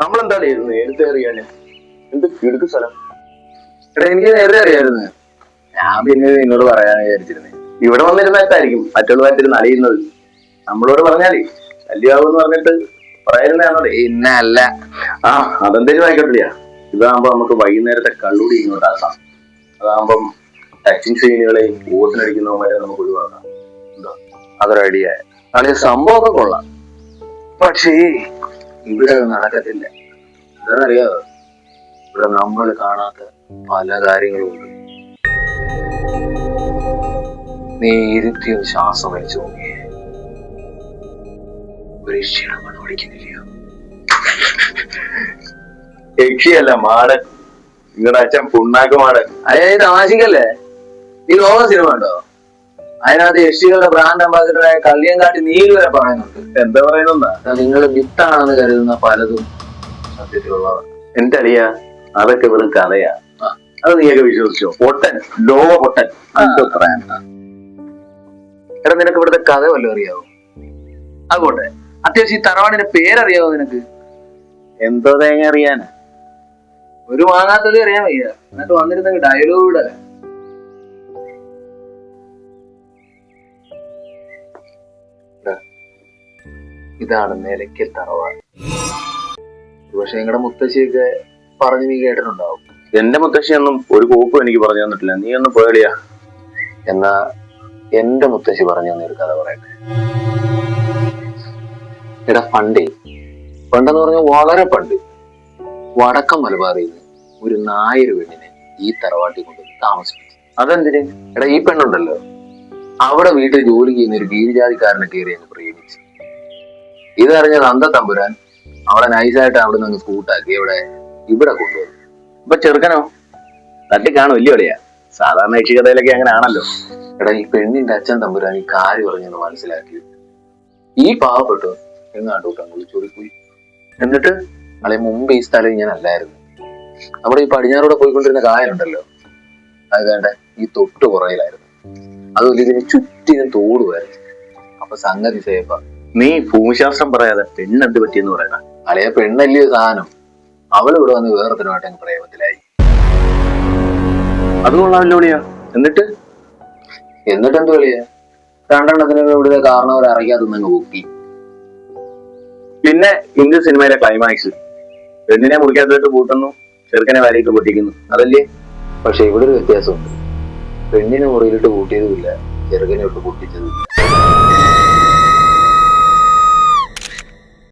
നമ്മളെന്താ നേരത്തെ അറിയാന് എന്ത് കിടുക്ക് സ്ഥലം. എടാ എനിക്ക് നേരത്തെ അറിയായിരുന്നു ഞാൻ പിന്നെ നിന്നോട് പറയാൻ വിചാരിച്ചിരുന്നേ. ഇവിടെ വന്നിരുന്നായിരിക്കും മറ്റുള്ളവരായിട്ടിരുന്ന് അറിയുന്നത് നമ്മളോട് പറഞ്ഞാലേ ശല്യാവെന്ന് പറഞ്ഞിട്ട് പറയുന്നതാണോ പിന്നെ അല്ല. ആ അതെന്തേലും ആയിക്കോട്ടില്ല ഇതാകുമ്പോ നമുക്ക് വൈകുന്നേരത്തെ കള്ളൂടി ഇങ്ങോട്ടാക്കാം അതാകുമ്പം ടച്ചിങ് സീനുകളെ ഓസിനടിക്കുന്നവന്മാരെ നമുക്ക് ഒഴിവാക്കാം. എന്തോ? അതൊരു ഐഡിയ അതെ സംഭവമൊക്കെ കൊള്ളാം. പക്ഷേ ഇവിടെ അത് നടക്കത്തില്ല. എന്താണെന്നറിയാമോ ഇവിടെ നമ്മൾ കാണാത്ത പല കാര്യങ്ങളും ഉണ്ട്. നീ ഇരുത്തി ഒരു ശ്വാസം വലിച്ചു നോക്കിയേ. ഒരു ക്ഷീണം മണം പിടിക്കുന്നില്ലയോ യക്ഷിയല്ല മാടൻ. നിങ്ങളുടെ അച്ഛൻ പുണ്ണാക്ക് മാടൻ. അയ്യ ഇത് തമാശിക്കല്ലേ ഈ ലോക സിനിമ ഉണ്ടോ അതിനകത്ത് യക്ഷികളുടെ ബ്രാൻഡ് അംബാസിഡറായ കള്ളിയങ്കാട്ടി നീര് വരെ പറയുന്നുണ്ട്. എന്താ പറയുന്നെന്നാ? നിങ്ങൾ വിത്താണെന്ന് കരുതുന്ന പലതും സത്യത്തിലുള്ളതാണ്. എന്റെ അളിയ അതൊക്കെ വെറും കഥയാ. അത് നീയൊക്കെ വിശ്വസിച്ചോ? പൊട്ടൻ ലോ പൊട്ടൻ. എടാ നിനക്ക് ഇവിടുത്തെ കഥ വല്ലതും അറിയാവോ? അതുകൊട്ടെ അത്യാവശ്യം ഈ തറവാടിന്റെ പേരറിയാവോ നിനക്ക്? എന്തോ തേങ്ങ അറിയാനാ? ഒരു മാങ്ങാത്തൊലി അറിയാൻ വയ്യ. എന്നിട്ട് വന്നിരുന്നെങ്കിൽ ഡയലോഗ് ഇവിടെ ഇതാണ് നിലയ്ക്കൽ തറവാട്. പക്ഷെ നിങ്ങളുടെ മുത്തശ്ശിയൊക്കെ പറഞ്ഞു നീ കേട്ടിട്ടുണ്ടാവും. എന്റെ മുത്തശ്ശിയൊന്നും ഒരു കോപ്പും എനിക്ക് പറഞ്ഞു തന്നിട്ടില്ല. നീ ഒന്ന് പോയളിയാ എന്നാ എന്റെ മുത്തശ്ശി പറഞ്ഞു തന്നെ ഒരു കഥ പറയട്ടെ. എടാ പണ്ടേ പണ്ടെന്ന് പറഞ്ഞാൽ വളരെ പണ്ട് വടക്കം മലബാറിൽ നിന്ന് ഒരു നായർ പെണ്ണിനെ ഈ തറവാട്ടിൽ കൊണ്ട് താമസിപ്പിച്ചു. അതെന്തിന്? എടാ ഈ പെണ്ണുണ്ടല്ലോ. അവിടെ വീട്ടിൽ ജോലി ചെയ്യുന്ന ഒരു ഗീരിജാതിക്കാരനെ കയറി അങ്ങ് പ്രേമിച്ചു. ഇതറിഞ്ഞ നന്ദ തമ്പുരാൻ അവിടെ നൈസായിട്ട് അവിടെ നിന്ന് സ്കൂട്ടാക്കി ഇവിടെ ഇവിടെ കൊണ്ടുവന്നു. ഇപ്പൊ ചെറുക്കനോ? തട്ടി കാണും വലിയ കളിയാ. സാധാരണ യക്ഷികഥയിലൊക്കെ അങ്ങനെ ആണല്ലോ. എടാ ഈ പെണ്ണിന്റെ അച്ഛൻ തമ്പുരാൻ ഈ കാര്യം പറഞ്ഞെന്ന് മനസ്സിലാക്കി. ഈ പാവപ്പെട്ടു എങ്ങാട്ടോട്ട് വിളിച്ചോടി പോയി എന്നിട്ട് നാളെ മുമ്പ് ഈ സ്ഥലം ഞാൻ അല്ലായിരുന്നു. നമ്മുടെ ഈ പടിഞ്ഞാറോടെ പോയിക്കൊണ്ടിരുന്ന കായലുണ്ടല്ലോ. അത് വേണ്ട ഈ തൊട്ട് പുറയിലായിരുന്നു അതുപോലെ ഇതിന് ചുറ്റിനും തോടുമായിരുന്നു. അപ്പൊ സംഗതി സേഫ നീ ഭൂമിശാസ്ത്രം പറയാതെ പെണ്ണെന്ത് പറ്റിയെന്ന് പറയണ അല്ലെ പെണ്ണല്ലേ സാധനം. അവൾ ഇവിടെ വന്ന് അങ്ങ് പ്രേമത്തിലായി. അത് കൊള്ളാമല്ലോ വിളിയാ എന്നിട്ട്? എന്നിട്ട് എന്ത് വിളിയാ രണ്ടെണ്ണത്തിന് ഇവിടുത്തെ അവർ അറിയാതെ പൊക്കി. പിന്നെ ഇന്ത്യൻ സിനിമയിലെ ക്ലൈമാക്സ് പെണ്ണിനെ മുറിക്കാത്തതായിട്ട് കൂട്ടുന്നു ചെറുക്കനെ വരയിട്ട് പൊട്ടിക്കുന്നു. അതല്ലേ? പക്ഷെ ഇവിടെ ഒരു വ്യത്യാസമുണ്ട്. പെണ്ണിനെ മുറിയിലിട്ട് കൂട്ടിയതുമില്ല ചെറുകനെ ഇട്ട് പൊട്ടിച്ചതുമില്ല.